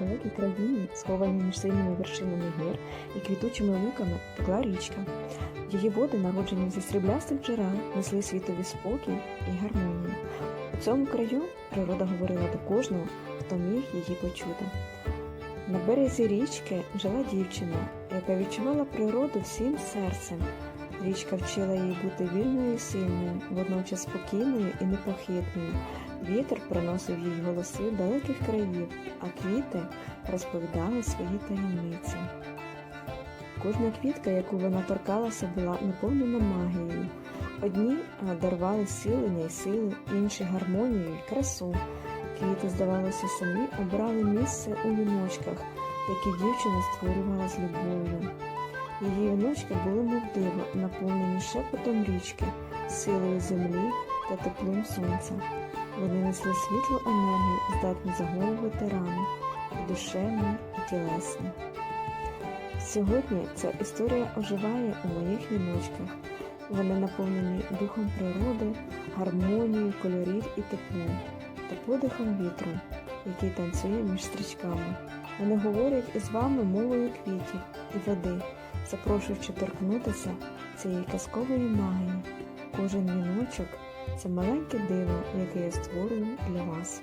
далекій країні, схованій між сильними вершинами гір і квітучими луками, текла річка. Її води, народжені зі сріблястих джерел, несли світові спокій і гармонію. У цьому краю природа говорила до кожного, хто міг її почути. На березі річки жила дівчина, яка відчувала природу всім серцем. Річка вчила її бути вільною і сильною, водночас спокійною і непохитною. Вітер приносив їй голоси далеких країв, а квіти розповідали свої таємниці. Кожна квітка, яку вона торкалася, була наповнена магією. Одні а, дарували силення й силу, інші гармонію й красу. Квіти, здавалося, самі обрали місце у віночках, які дівчина створювала з любов'ю. Її віночки були мов диво, наповнені шепотом річки, силою землі та теплом сонця. Вони несли світлу енергію, здатну загоювати рани, і душевні, і тілесні. Сьогодні ця історія оживає у моїх віночках. Вони наповнені духом природи, гармонією кольорів і теплом, та подихом вітру, який танцює між стрічками. Вони говорять із вами мовою квітів і води, запрошуючи торкнутися цієї казкової магії. Кожен віночок це маленьке диво, яке я створюю для вас.